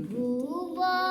ত্রিভুবনের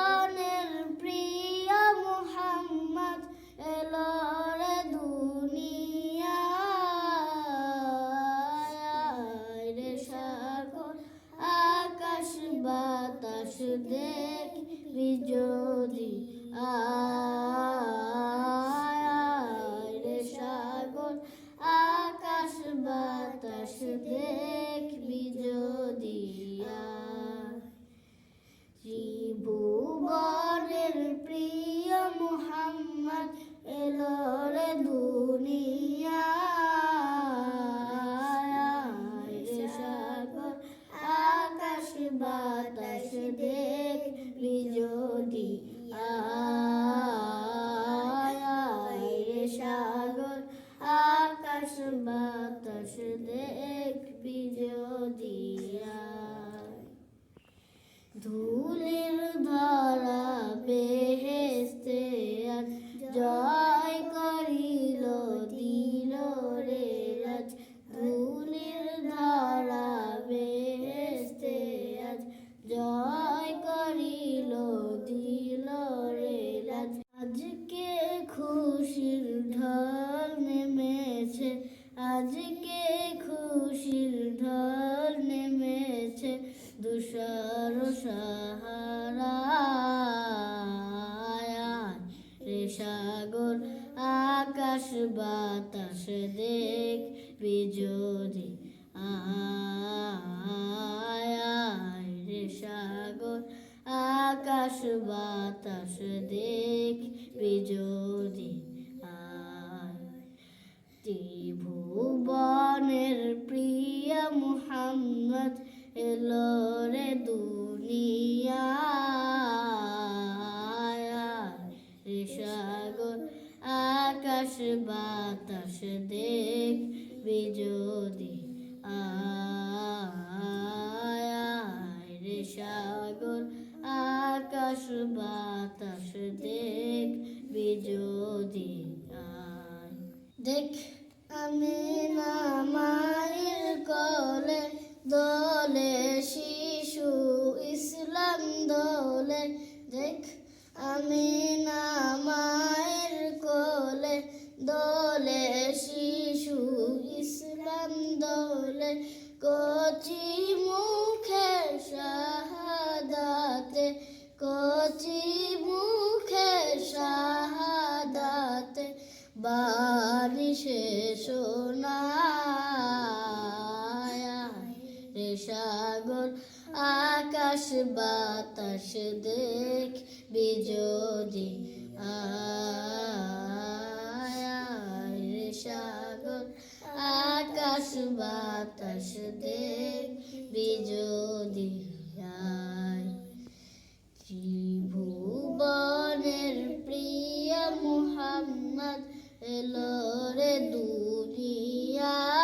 খুশির ঢল নেমেছে দুষার সাহারা রে সাগর, আকাশ, বাতাস দেখ বিজোদি আয়। রে সাগর, আকাশ, বাতাস দেখ বিজোদি আয়। ত্রিভুবনের প্রিয় মুহাম্মদ এলো রে দুনিয়ায়। রে সাগর আকাশ বাতাস দেখ বিজোদি আয়। রে সাগর আকাশ বাতাস দেখ বিজোদি দেখ আমি দেখ, আমি না মায়ের কোলে, দোলে শিশু ইসলাম দোলে, কচি মুখে শাহাদাতে, কচি মুখে শাহাদাতে বারিশে সোনায় আকাশ বাতাস দেখ বিজোদি সাগর। আকাশ বাতাস দেখ বিজোদি ত্রিভুবনের প্রিয় মুহাম্মদ এলো রে দুনিয়ায়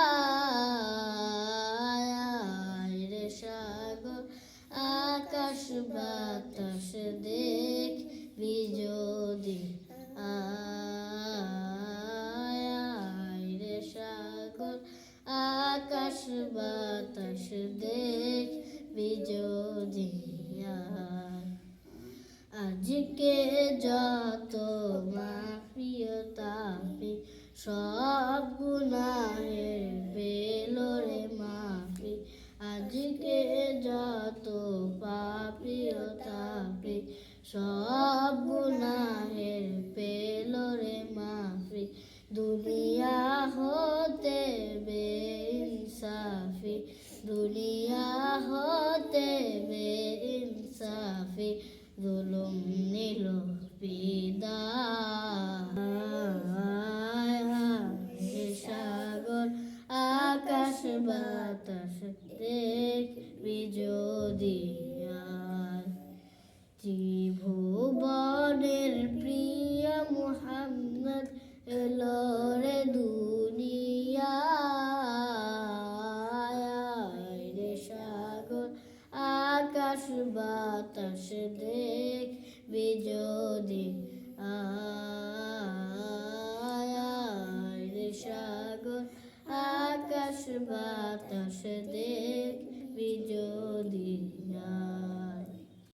বাতাস বিজোদি আয় আজকে যত মাফিয়তাপি সব গুনাহের পেল রে মাফি আজকে যত পাপিয়তাপি সব গুনাহের পেল রে মাফি দুনিয়া হতে দুনিয়া হতে বেইনসাফি জুলুম নিল সাগর আকাশ বাতাস দেখ বিজোদি ত্রিভুবনের আকাশ বাতাস দেখ বিজোদি আয় সাগর আকাশ বাতাস দেখ বিজয়